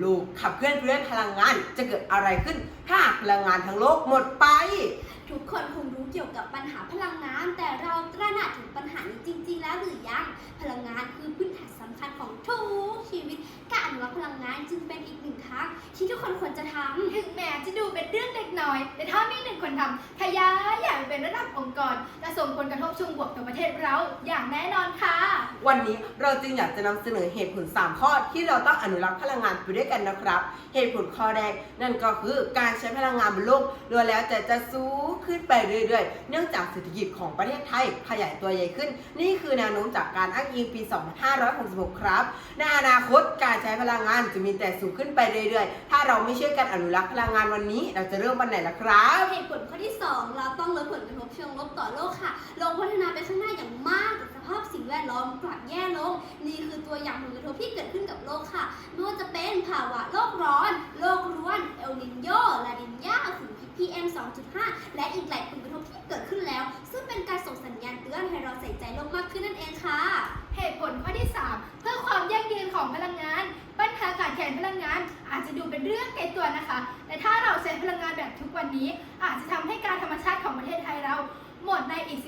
โลกขับเคลื่อนไปด้วยพลังงาน จะเกิดอะไรขึ้น ถ้าหากพลังงานทั้งโลกหมดไป ทุกคนคงรู้เกี่ยวกับปัญหาพลังงาน แต่เราตระหนักถึงปัญหานี้จริง ๆ แล้วหรือยัง พลังงานคือพื้นฐานสำคัญของทุกชีวิต การอนุรักษ์พลังงานจึงเป็นอีกหนึ่งทางที่ทุกคนควรจะทำถึงแม้จะดูเป็นเรื่องเล็กน้อย แต่ถ้ามีหนึ่งคนทำขยายใหญ่เป็นระดับองค์กรจะส่งผลกระทบเชิงบวก ต่อประเทศเราอย่างแน่นอนค่ะ วันนี้เราจึงอยากจะนำเสนอเหตุผล 3 ข้อที่เราต้องอนุรักษ์พลังงานไปด้วยกันนะครับ เหตุผลข้อแรกนั่นก็คือการใช้พลังงานบนโลกล้วนแล้วแต่จะสูงขึ้นไปเรื่อยๆ เนื่องจากเศรษฐกิจของประเทศไทยขยายตัวใหญ่ขึ้น นี่คือแนวโน้มจากการอ้างอิงปี 2566 ครับ ในอนาคตการใช้พลังงานจะมีแต่สูงขึ้นไปเรื่อยๆ ถ้าเราไม่ช่วยกันอนุรักษ์พลังงานวันนี้ เราจะเริ่มวันไหนล่ะครับ เหตุผลข้อที่ 2 เราต้องลดผลกระทบเชิงลบต่อโลกค่ะ ลงพัฒนาไปข้างหน้าอย่างมากแต่สภาพสิ่งแวดล้อมกลับแย่ลง นี่คือตัวอย่างผลกระทบที่เกิดขึ้นกับโลกค่ะไม่ว่าจะเป็นภาวะโลกร้อน โลกร้วนเอลนินโยลาดินยาฝุ่น PM 2.5 และอีกหลายผลกระทบที่เกิดขึ้นแล้ว ซึ่งเป็นการส่งสัญญาณเตือนให้เราใส่ใจโลกมากขึ้นนั่นเองค่ะ เหตุผลข้อที่ 3 เพื่อความยั่งยืนของพลังงาน ปัญหาขาดแคลนพลังงาน อาจจะดูเป็นเรื่องไกลตัวนะคะ แต่ถ้าเราใช้พลังงานแบบทุกวันนี้ อาจจะทำให้การธรรมชาติของประเทศไทยเรา หมดในอีก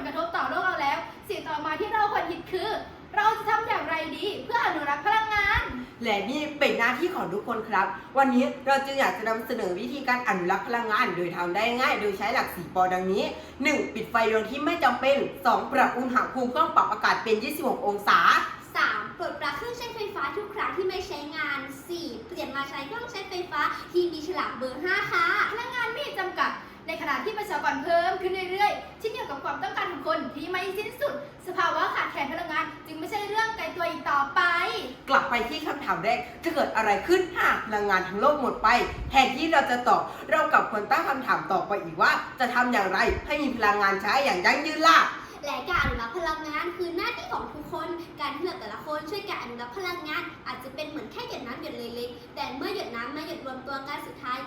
ลกระทบต่อโลกเราแล้ว สิ่งต่อมาที่เราควรคิดคือ เราจะทำอย่างไรดี เพื่ออนุรักษ์พลังงาน และนี่เป็นหน้าที่ของทุกคนครับ วันนี้เราจึงอยากจะนำเสนอวิธีการอนุรักษ์พลังงาน โดยทำได้ง่าย โดยใช้หลัก4ปอดังนี้ 1. ปิดไฟดวงที่ไม่จำเป็น 2. ปรับอุณหภูมิเครื่องปรับอากาศเป็น 26 องศา 3. ปลดปลั๊กเครื่องใช้ไฟฟ้าทุกครั้งที่ไม่ใช้งาน 4. เปลี่ยนมาใช้เครื่องใช้ไฟฟ้าที่มีฉลาก ความต้องการของคนที่ไม่สิ้นสุด สภาวะขาดแคลนพลังงาน จึงไม่ใช่เรื่องไกลตัวอีกต่อไป กลับไปที่คำถามแรกจะเกิดอะไรขึ้นถ้าพลังงานทั้งโลกหมดไปแทนที่เราจะตอบเรากลับควรตั้งคำถามต่อไปอีกว่า จะทำอย่างไรให้มีพลังงานใช้อย่างยั่งยืนล่ะและการอนุรักษ์พลังงานคือหน้าที่ของทุกคน การที่เราแต่ละคนช่วยกันอนุรักษ์พลังงาน อาจจะเป็นเหมือนแค่หยดน้ำหยดเล็กๆแต่เมื่อหยดน้ำมาหยดรวมตัวกันสุดท้าย